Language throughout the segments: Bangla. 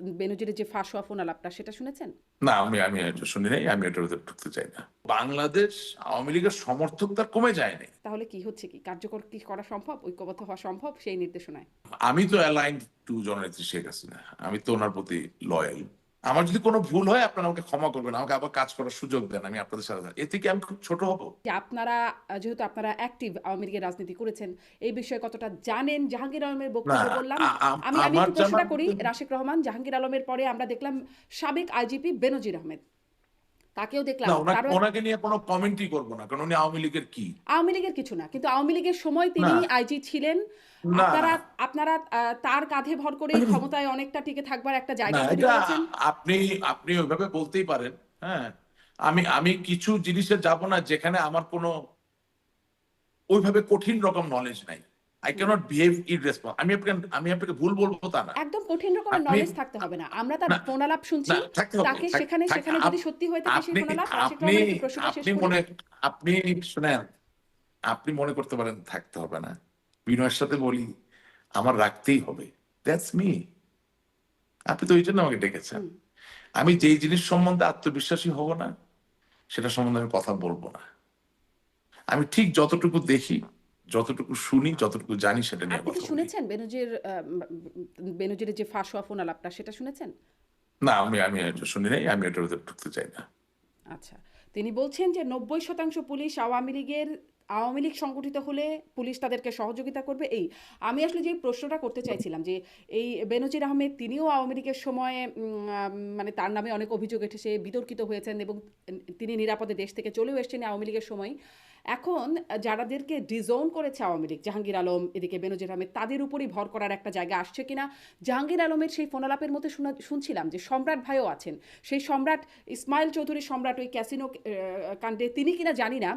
বেনজিরের যে ফাঁসোয়া সেটা শুনেছেন? না আমি আমি এটা শুনি নাই আমি এটার ভিতরে ঢুকতে চাই না। বাংলাদেশ আওয়ামী লীগের সমর্থক তার কমে যায়নি তাহলে কি হচ্ছে কি? কার্যকর কি করা সম্ভব? ঐক্যবদ্ধ হওয়া সম্ভব সেই নির্দেশনায়? আমি তো অ্যালাইন টু জননেত্রী শেখ হাসিনা। আমি তো ওনার প্রতি লয়াল আমার যদি কোনো ভুল হয় আপনারা আমাকে ক্ষমা করবেন আমাকে আবার কাজ করার সুযোগ দেন আমি আপনাদের সাথে এতে কি আমি খুব ছোট হব। যে আপনারা যেহেতু আপনারা অ্যাক্টিভ আওয়ামী লীগের রাজনীতি করেছেন এই বিষয়ে কতটা জানেন জাহাঙ্গীর আলমের বক্তব্য বললাম। আমি আমি একটু প্রশ্নটা করি রাশেক রহমান জাহাঙ্গীর আলমের পরে আমরা দেখলাম সাবেক আইজিপি বেনজির আহমেদ। তাকেও দেখলাম। ওনাকে নিয়ে কোনো কমেন্টই করব না কারণ উনি আওয়ামী লীগের কি? আওয়ামী লীগের কিছু না কিন্তু আওয়ামী লীগের সময় তিনি আইজি ছিলেন। আপনারা আপনারা তার কাঁধে ভর করে ক্ষমতায় অনেকটা টিকে থাকবার একটা জায়গা আপনি আপনি ওইভাবে বলতেই পারেন হ্যাঁ? আমি আমি কিছু জিনিসে যাব না যেখানে আমার কোনো ওইভাবে কঠিন রকম নলেজ নাই। আই ক্যানট বিহেভ ইররেসপন্স আমি আপনাকে আমি আপনাকে ভুল বলব তা না। একদম কঠিন রকমের নলেজ থাকতে হবে না। আমরা তার ফোনালাপ শুনছি তাকে সেখানে সেখানে যদি সত্যি হয়ে থাকে সেই ফোনালাপ আপনি। মনে আপনি শুনেন আপনি মনে করতে পারেন থাকতে হবে না। বিনয়ের সাথে বলি আমার রাখতেই হবে। দ্যাটস মি আপনি তো ওই জন্য আমাকে ডেকেছেন। আমি যেই জিনিস সম্বন্ধে আত্মবিশ্বাসী হব না সেটা সম্বন্ধে আমি কথা বলব না। আমি ঠিক যতটুকু দেখি যতটুকু শুনি যতটুকু জানি সেটা নিয়ে আপনি কি কথা বলি। শুনেছেন বেনজির আহ, বেনজিরের যে ফাঁস হওয়া ফোন আলাপটা সেটা শুনেছেন? না আমি আমি এটা শুনি নাই আমি এটার ভিতরে ঢুকতে চাই না। আচ্ছা তিনি বলছেন যে নব্বই শতাংশ পুলিশ আওয়ামী লীগের আওয়ামী লীগ সংগঠিত হলে পুলিশ তাদেরকে সহযোগিতা করবে। এই আমি আসলে যে প্রশ্নটা করতে চাইছিলাম যে এই বেনজির আহমেদ তিনিও আওয়ামী লীগের সময়ে উম, আহ, মানে তার নামে অনেক অভিযোগ এসেছে বিতর্কিত হয়েছেন এবং তিনি নিরাপদে দেশ থেকে চলেও এসেছেন আওয়ামী লীগের সময়। এখন যারাদেরকে ডিজোন করেছে আওয়ামী লীগ, জাহাঙ্গীর আলম, এদিকে বেনজির আহমেদ, তাদের উপরই ভর করার একটা জায়গা আসছে কিনা? জাহাঙ্গীর আলমের সেই ফোনালাপের মধ্যে শোনা, শুনছিলাম যে সম্রাট ভাইও আছেন। সেই সম্রাট ইসমাইল চৌধুরী সম্রাট ওই ক্যাসিনো কাণ্ডে তিনি কিনা জানি না।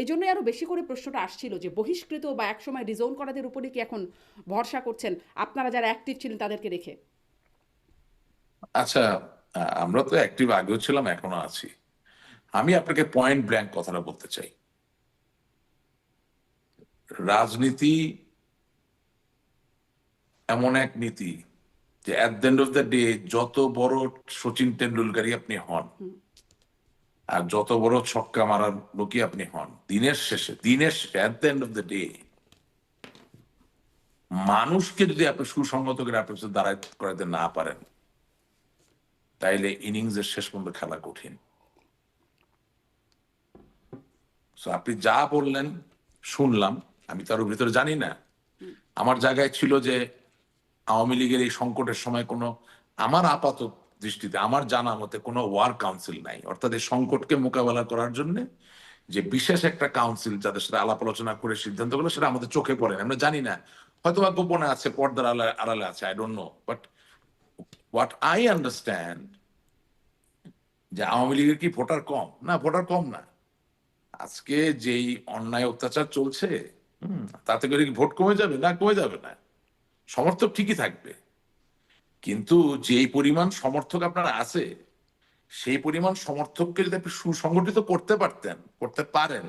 এই জন্যই আরও বেশি করে প্রশ্নটা আসছিল যে বহিষ্কৃত বা একসময় ডিজোন করাদের উপরে কি এখন ভরসা করছেন? আপনারা যারা অ্যাক্টিভ ছিলেন তাদেরকে রেখে আচ্ছা আমরা তো অ্যাক্টিভ আগেও ছিলাম, এখনও আছি। আমি আপনাকে পয়েন্ট ব্ল্যাঙ্ক কথাটা বলতে চাই। রাজনীতি এমন এক নীতি যে at the end of the day যত বড় সচিন টেন্ডুলকারই আপনি হন, আর যত বড় ছক্কা মারার লোকই আপনি হন, দিনের শেষে দিনের শেষে at the end of the day মানুষকে যদি আপনি সুসংগত করে আপনার সাথে দাঁড়ায় করাতে না পারেন, তাইলে ইনিংসের শেষ পর্যন্ত খেলা কঠিন। আপনি যা বললেন শুনলাম আমি তার ভিতরে জানি না। আমার জায়গায় ছিল যে আওয়ামী লীগের এই সংকটের সময় কোনো, আমার আপাত দৃষ্টিতে, আমার জানা মতে কোনো ওয়ার কাউন্সিল নাই। অর্থাৎ এই সংকটকে মোকাবেলা করার জন্য যে বিশেষ একটা কাউন্সিল যাদের সাথে আলাপ আলোচনা করে সিদ্ধান্তগুলো সেটা আমাদের চোখে পড়ে না। আমরা জানি না হয়তো বা গোপনে আছে, পর্দার আড়ালে আছে I don't know but what I understand যে আওয়ামী লীগের কি ভোটার কম? না, ভোটার কম না। আজকে যেই অন্যায় অত্যাচার চলছে হুম, তাতে করে কি ভোট কমে যাবে না কমে যাবে না? সমর্থক ঠিকই থাকবে। কিন্তু যেই পরিমাণ সমর্থক আপনার আছে সেই পরিমাণ সমর্থককে যদি আপনি সুসংগঠিত করতে পারতেন করতে পারেন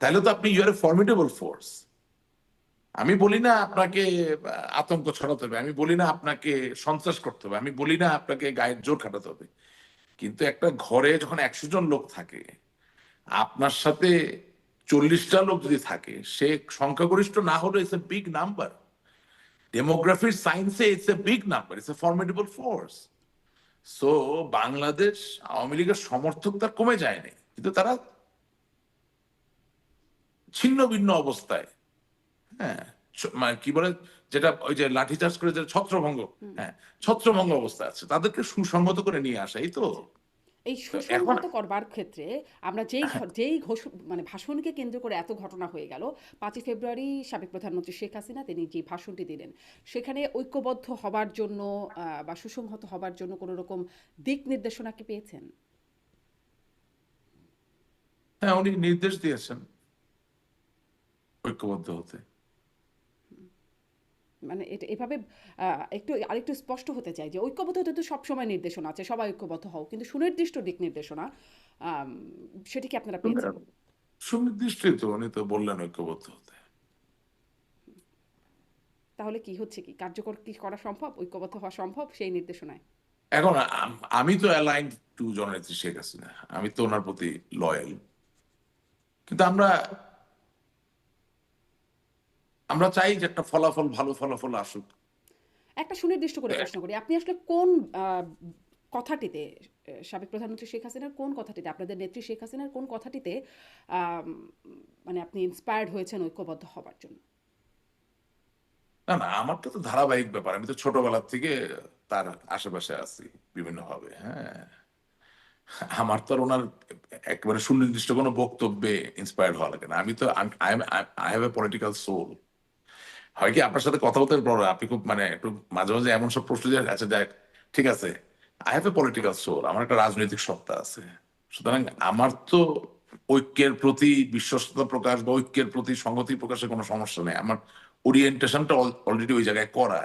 তাহলে তো আপনি ইউর এ ফর্মিডেবল ফোর্স আমি বলি না আপনাকে আতঙ্ক ছড়াতে হবে আমি বলি না আপনাকে সন্ত্রাস করতে হবে আমি বলি না আপনাকে গায়ের জোর খাটাতে হবে। কিন্তু একটা ঘরে যখন একশো জন লোক থাকে আপনার সাথে চল্লিশটা লোক যদি থাকে সে সংখ্যাগরিষ্ঠ না হলে ইটস এ বিগ নাম্বার ডেমোগ্রাফির সায়েন্সে it's a big number it's a formidable force so Bangladesh Awami লীগের সমর্থক তার কমে যায়নি কিন্তু তারা ছিন্ন ভিন্ন অবস্থায় হ্যাঁ মানে কি বলে যেটা ওই যে লাঠি লাঠিচার্জ করে যে ছত্রভঙ্গ হ্যাঁ ছত্রভঙ্গ অবস্থা আছে তাদেরকে সুসংগত করে নিয়ে আসা এই তো। এই সুসংহত করবার ক্ষেত্রে আমরা যেই যেই ঘোষ মানে ভাষণকে কেন্দ্র করে এত ঘটনা হয়ে গেল পাঁচই ফেব্রুয়ারি সাবেক প্রধানমন্ত্রী শেখ হাসিনা তিনি যে ভাষণটি দিলেন সেখানে ঐক্যবদ্ধ হবার জন্য বা সুসংহত হবার জন্য কোনো রকম দিক নির্দেশনা কি পেয়েছেন? হ্যাঁ উনি নির্দেশ দিয়েছেন ঐক্যবদ্ধ হতে। মানে এটা এভাবে একটু আরেকটু স্পষ্ট হতে চাই যে ঐক্যবদ্ধ হতে তো সবসময় নির্দেশনা আছে সবাই ঐক্যবদ্ধ হও। কিন্তু সুনির্দিষ্ট দিক নির্দেশনা সেটি কি আপনারা পেয়েছেন? সুনির্দিষ্টই তো উনি তো বললেন ঐক্যবদ্ধ হতে। তাহলে কি হচ্ছে কি? কার্যকর কি করা সম্ভব? ঐক্যবদ্ধ হওয়া সম্ভব সেই নির্দেশনায়? এখন আমি তো অ্যালাইন টু জননেত্রী শেখ হাসিনা। আমি তো ওনার প্রতি লয়াল কিন্তু আমরা আমরা চাই যে একটা ফলাফল ভালো ফলাফল আসুক। একটা সুনির্দিষ্ট করে প্রশ্ন করি। আপনি আসলে কোন কথাটিতে সাবেক প্রধানমন্ত্রী শেখ হাসিনার কোন কথাটিতে আপনাদের নেত্রী শেখ হাসিনার কোন কথাটিতে মানে আপনি ইন্সপায়ার্ড হয়েছেন ঐক্যবদ্ধ হবার জন্য? না না আমার তো তো ধারাবাহিক ব্যাপার। আমি তো ছোটবেলার থেকে তার আশেপাশে আছি বিভিন্ন ভাবে হ্যাঁ। আমার তো আর ওনার একেবারে সুনির্দিষ্ট কোনো বক্তব্যে ইন্সপায়ার্ড হওয়া লাগে না। আমি তো I have a political soul হয় কি আপনার সাথে কথা বলতে বড়? আপনি খুব মানে একটু মাঝে মাঝে এমন সব প্রশ্ন যে আচ্ছা দেখ, ঠিক আছে। I have a political soul আমার একটা রাজনৈতিক সত্তা আছে। সুতরাং আমার তো ঐক্যের প্রতি বিশ্বস্ততা প্রকাশ বা ঐক্যের প্রতি সংগতি প্রকাশে কোনো সমস্যা নেই। আমার ওরিয়েন্টেশনটা অলরেডি ওই জায়গায় করা।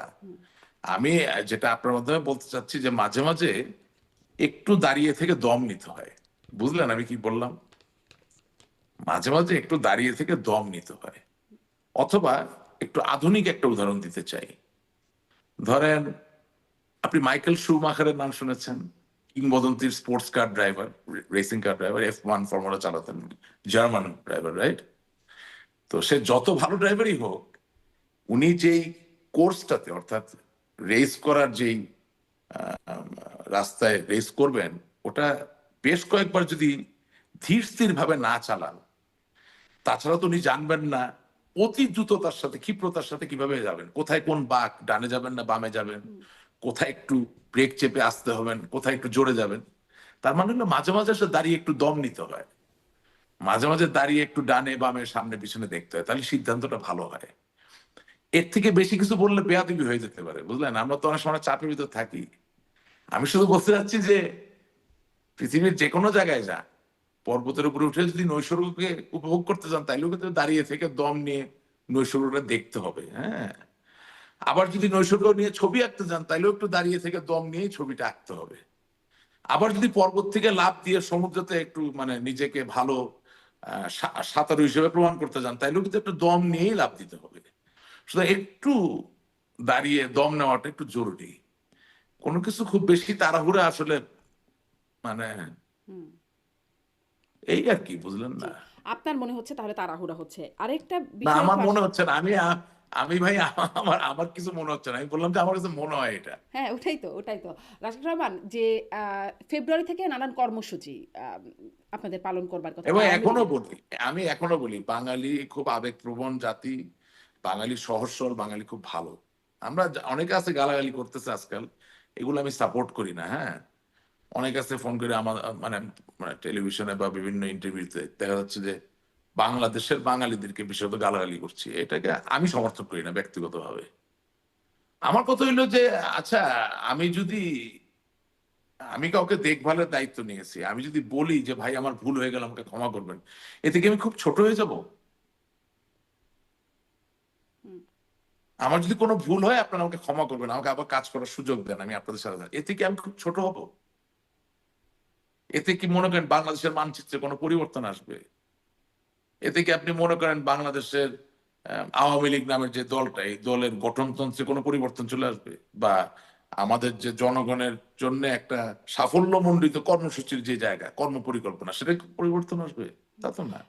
আমি যেটা আপনার মাধ্যমে বলতে চাচ্ছি যে মাঝে মাঝে একটু দাঁড়িয়ে থেকে দম নিতে হয়। বুঝলেন আমি কি বললাম? মাঝে মাঝে একটু দাঁড়িয়ে থেকে দম নিতে হয়। অথবা একটু আধুনিক একটা উদাহরণ দিতে চাই। ধরেন, আপনি মাইকেল শু শুমাখারের নাম শুনেছেন, কিংবদন্তির sports car driver racing car driver F one formula চালাতেন জার্মান ড্রাইভার রাইট তো সে যত ভালো ড্রাইভারই হোক, উনি যেই কোর্সটাতে অর্থাৎ রেস করার যেই রাস্তায় রেস করবেন, ওটা বেশ কয়েকবার যদি ধীর স্থির ভাবে না চালান, তাছাড়া তো উনি জানবেন না অতি দ্রুততার সাথে ক্ষিপ্রতার সাথে কীভাবে যাবেন? কোথায় কোন বাক ডানে যাবেন না বামে যাবেন? কোথায় একটু ব্রেক চেপে আসতে হবেন? কোথায় একটু জোরে যাবেন? তার মানে হলো মাঝে মাঝে সে দাঁড়িয়ে একটু দম নিতে হয়। মাঝে মাঝে দাঁড়িয়ে একটু ডানে বামে সামনে পিছনে দেখতে হয় তাহলে সিদ্ধান্তটা ভালো হয়। এর থেকে বেশি কিছু বললে বেয়াদবি হয়ে যেতে পারে বুঝলেন? আমরা তো অনেক সময় চাপের ভিতর থাকি। আমি শুধু বলতে চাচ্ছি যে পৃথিবীর যে কোনো জায়গায় যা পর্বতের উপরে উঠে যদি নৈসর্গকে উপভোগ করতে চান তাইলেও কিন্তু দাঁড়িয়ে থেকে দম নিয়ে নৈসর্গটা দেখতে হবে হ্যাঁ? আবার যদি নৈসর্গ নিয়ে ছবি আঁকতে চান তাইলেও একটু দাঁড়িয়ে থেকে দম নিয়েই ছবিটা আঁকতে হবে। আবার যদি পর্বত থেকে লাভ দিয়ে সমুদ্রতে একটু মানে নিজেকে ভালো সাঁতারু হিসেবে প্রমাণ করতে চান তাইলেও কিন্তু একটু দম নিয়েই লাভ দিতে হবে। সুতরাং একটু দাঁড়িয়ে দম নেওয়াটা একটু জরুরি। কোনো কিছু খুব বেশি তাড়াহুড়া আসলে মানে। এই আর কি বুঝলেন না? আপনার মনে হচ্ছে তাহলে তাড়াহুড়া হচ্ছে। আরেকটা না আমার মনে হচ্ছে না। আমি আমি ভাই আমার আমার কিছু মনে হচ্ছে না। আমি বললাম যে আমার কাছে মনে হয় এটা। হ্যাঁ ওটাই তো ওটাই তো। রাশিদ রহমান যে ফেব্রুয়ারি থেকে নানান কর্মসূচি আপনাদের পালন করবার কথা। এবং এখনও বলি আমি এখনও বলি বাঙালি খুব আবেগপ্রবণ জাতি বাঙালি সহস্বর বাঙালি খুব ভালো। আমরা অনেকে আছে গালাগালি করতেছে আজকাল এগুলো আমি সাপোর্ট করি না হ্যাঁ? অনেক আছে ফোন করে আমার মানে মানে টেলিভিশনে বা বিভিন্ন ইন্টারভিউতে দেখা যাচ্ছে যে বাংলাদেশের বাঙালিদেরকে বিশেষত গালাগালি করছি। এটাকে আমি সমর্থন করি না ব্যক্তিগতভাবে। আমার কথা হইল যে আচ্ছা আমি যদি আমি কাউকে দেখভালের দায়িত্ব নিয়েছি আমি যদি বলি যে ভাই আমার ভুল হয়ে গেল আমাকে ক্ষমা করবেন। এতে কি আমি খুব ছোট হয়ে যাব। আমার যদি কোনো ভুল হয় আপনারা আমাকে ক্ষমা করবেন আমাকে আবার কাজ করার সুযোগ দেন আমি আপনাদের সাথে থাকি। এতে কি আমি খুব ছোট হব। এতে কি মনে করেন বাংলাদেশের মানচিত্রে কোনো পরিবর্তন আসবে? এতে কি আপনি মনে করেন বাংলাদেশের আওয়ামী লীগ নামের যে দলটা, এই দলের গঠনতন্ত্রে কোনো পরিবর্তন চলে আসবে? বা আমাদের যে জনগণের জন্য একটা সাফল্যমণ্ডিত কর্মসূচির যে জায়গা কর্ম পরিকল্পনা সেটা পরিবর্তন আসবে? তা তো না।